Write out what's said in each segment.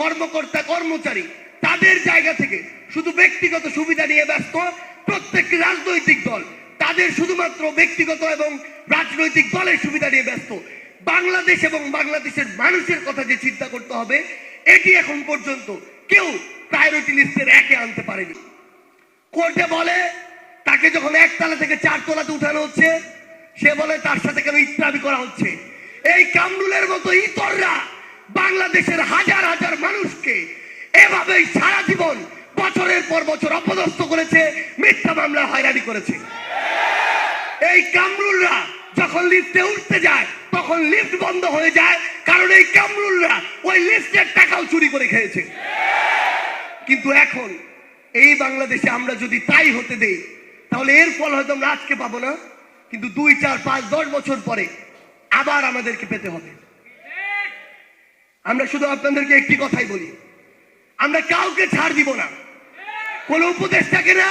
কর্মকর্তা, কর্মচারী, তাদের জায়গা থেকে শুধু ব্যক্তিগত সুবিধা নিয়ে ব্যস্ত প্রত্যেকটি রাজনৈতিক দল, তাদের শুধুমাত্র ব্যক্তিগত এবং রাজনৈতিক দলের সুবিধা নিয়ে ব্যস্ত। বাংলাদেশ এবং বাংলাদেশের মানুষের কথা যে চিন্তা করতে হবে, এটি এখন পর্যন্ত কেউ প্রায়োরিটি লিস্টের একে আনতে পারেনি। কোর্টে বলে, তাকে যখন একতলা থেকে চার তলাতে উঠানো হচ্ছে, সে বলে তার সাথে কেন ইত্যাদি করা হচ্ছে? এই কামরুলের মতো ইতররা বাংলাদেশের হাজার হাজার মানুষকে এভাবেই সারা জীবন, বছরের পর বছর অপদস্থ করেছে, মিথ্যা মামলা হয়রানি করেছে। এই কামরুলরা যখন লিফটে উঠতে যায়, তখন লিফট বন্ধ হয়ে যায়, কারণ এই কামরুলরা ওই লিফটের টাকাও চুরি করে খেয়েছে। কিন্তু এখন, এই বাংলাদেশে আমরা যদি তাই হতে দেই, তাহলে এর ফল হয়তো আমরা আজকে পাবো না, কিন্তু দুই, চার, পাঁচ, দশ বছর পরে আবার আমাদেরকে পেতে হবে। আমরা শুধু আপনাদেরকে একটি কথাই বলি। আমরা কাউকে ছাড় দিব না। কোন উপদেষ্টাকে না,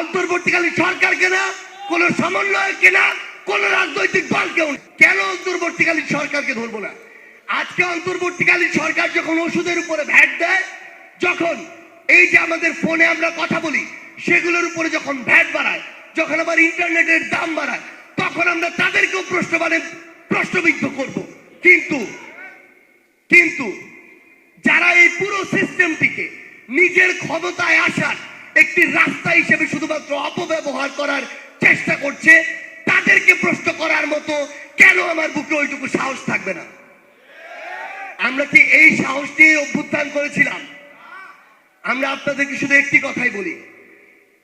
অন্তর্বর্তীকালীন সরকারকে না, কোন সমন্বয়কে না, কোন রাজনৈতিক দলকেও। কেন অন্তর্বর্তীকালীন সরকারকে ধরবো না? আজকে অন্তর্বর্তীকালীন সরকার যখন ওষুধের উপরে ভ্যাট দেয়, যখন এই যে আমাদের ফোনে আমরা কথা বলি, সেগুলোর উপরে যখন ভ্যাট বাড়ায়, যখন আবার ইন্টারনেটের দাম বাড়ায়, তখন আমরা তাদেরকেও প্রশ্ন মানে প্রশ্নবিদ্ধ করব। কিন্তু কিন্তু যারা এই পুরো সিস্টেমটিকে নিজের ক্ষমতায় আসার একটি রাস্তা হিসেবে শুধুমাত্র অপব্যবহার করার চেষ্টা করছে, তাদেরকে প্রশ্ন করার মতো কেন আমার বুকে ওইটুকু সাহস থাকবে না? আমরা কি এই সাহস নিয়ে অভ্যুত্থান করেছিলাম? আমরা আপনাদেরকে শুধু একটি কথাই বলি।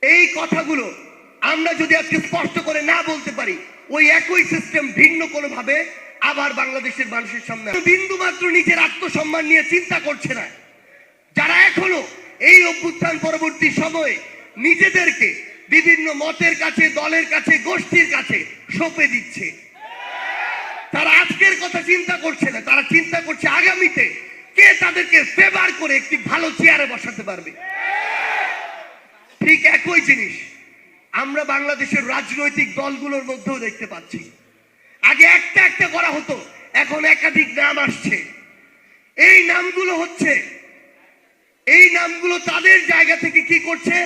এই কথাগুলো আমরা যদি আজকে স্পষ্ট করে না বলতে পারি, ওই একই সিস্টেম ভিন্ন কোনো ভাবে আবার বাংলাদেশের মানুষের সামনে বিন্দু মাত্র নিজের আত্মসম্মান নিয়ে চিন্তা করছে না। যারা এখনও এই অভ্যুত্থান পরবর্তী সময়ে নিজেদেরকে বিভিন্ন মতের কাছে, দলের কাছে, গোষ্ঠীর কাছে সঁপে দিচ্ছে। তারা আজকের কথা চিন্তা করছে না। তারা চিন্তা করছে আগামীতে কে তাদেরকে ফেভার করে একটি ভালো চেয়ারে বসাতে পারবে। ঠিক একই জিনিস আমরা বাংলাদেশের রাজনৈতিক দলগুলোর মধ্যেও দেখতে পাচ্ছি। আগে একটা একটা করা হতো। এখন একাধিক নাম আসছে। এই নামগুলো হচ্ছে, এই নামগুলো তাদের জায়গা থেকে কি করছে?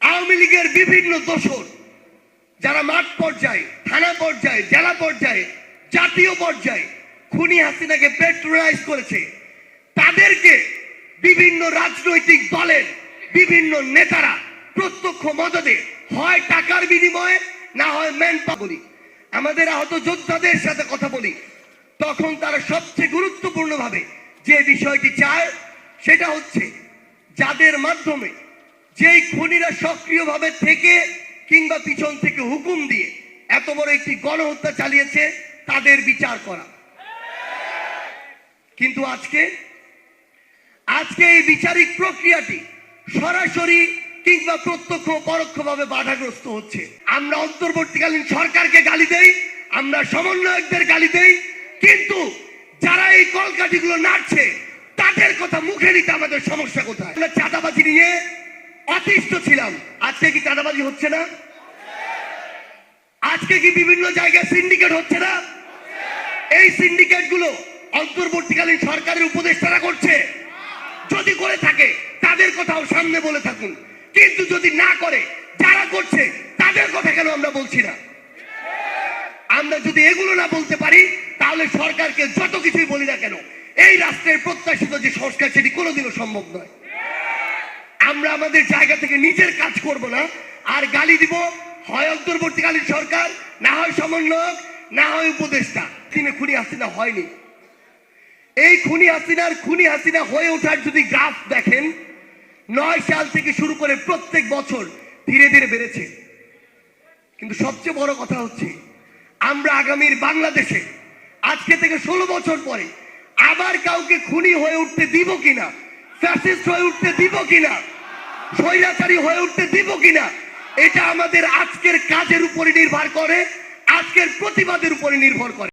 আওয়ামী লীগের বিভিন্ন দোষর, যারা মাঠ পর্যায়ে, থানা পর্যায়ে, জেলা পর্যায়ে, জাতীয় পর্যায়ে খুনি হাসিনাকে পেট্রোলাইজ করেছে, তাদেরকে বিভিন্ন রাজনৈতিক দলের বিভিন্ন নেতারা প্রত্যক্ষ মদদে হয় টাকার বিনিময়ে, না হয় ম্যান বলি আমাদের আহত যোদ্ধাদের সাথে কথা বলি। তখন তারা সবচেয়ে গুরুত্বপূর্ণভাবে যে বিষয়টি চায়, সেটা হচ্ছে যাদের মাধ্যমে যেই খুনিরা সক্রিয়ভাবে থেকে কিংবা পিছন থেকে হুকুম দিয়ে এত বড় একটি গণহত্যা চালিয়েছে, তাদের বিচার করা। কিন্তু আজকে আজকে এই বিচারিক প্রক্রিয়াটি সরাসরি কিংবা প্রত্যক্ষ পরোক্ষভাবে বাধাগ্রস্ত হচ্ছে। আমরা অন্তর্বর্তীকালীন সরকারকে গালি দেই, আমরা সমন্বয়কদের গালি দেই, কিন্তু যারা এই কলকাঠিগুলো নাড়ছে, তাদের কথা মুখে নিতে আমাদের সমস্যা কোথায়? আমরা চাঁদাবাজি নিয়ে অতিষ্ঠ ছিলাম। আজকে কি চাঁদাবাজি হচ্ছে না? আজকে কি বিভিন্ন জায়গায় সিন্ডিকেট হচ্ছে না? এই সিন্ডিকেটগুলো অন্তর্বর্তীকালীন সরকারের উপদেষ্টারা করছে। যদি করে থাকে, তাদের কথাও সামনে বলে থাকুন। কিন্তু যদি না করে, যারা করছে, তাদের কথা কেন আমরা বলছি না? আমরা যদি এগুলো না বলতে পারি, তাহলে সরকারকে যত কিছুই বলি না কেন, এই রাষ্ট্রের প্রত্যাশিত যে সংস্কার সেটি কোনোদিনও সম্ভব নয়। আমরা আমাদের জায়গা থেকে নিজের কাজ করব না, আর গালি দিব, হয় অন্তর্বর্তীকালীন সরকার, না হয় সমন্বয়ক, না হয় উপদেষ্টা। তিনি খুনি হাসিনা হয়নি। এই খুনি হাসিনার খুনি হাসিনা হয়ে ওঠার যদি গ্রাফ দেখেন নয় সাল থেকে শুরু করে প্রত্যেক বছর ধীরে ধীরে বেড়েছে। কিন্তু সবচেয়ে বড় কথা হচ্ছে, আমরা আগামীর বাংলাদেশে আজকে থেকে ষোলো বছর পরে আবার কাউকে খুনি হয়ে উঠতে দিব কিনা ফ্যাসিস্ট হয়ে উঠতে দিব কিনা, স্বৈরাচারী হয়ে উঠতে দিব কিনা, এটা আমাদের আজকের কাজের উপরে নির্ভর করে, আজকের প্রতিবাদের উপরে নির্ভর করে।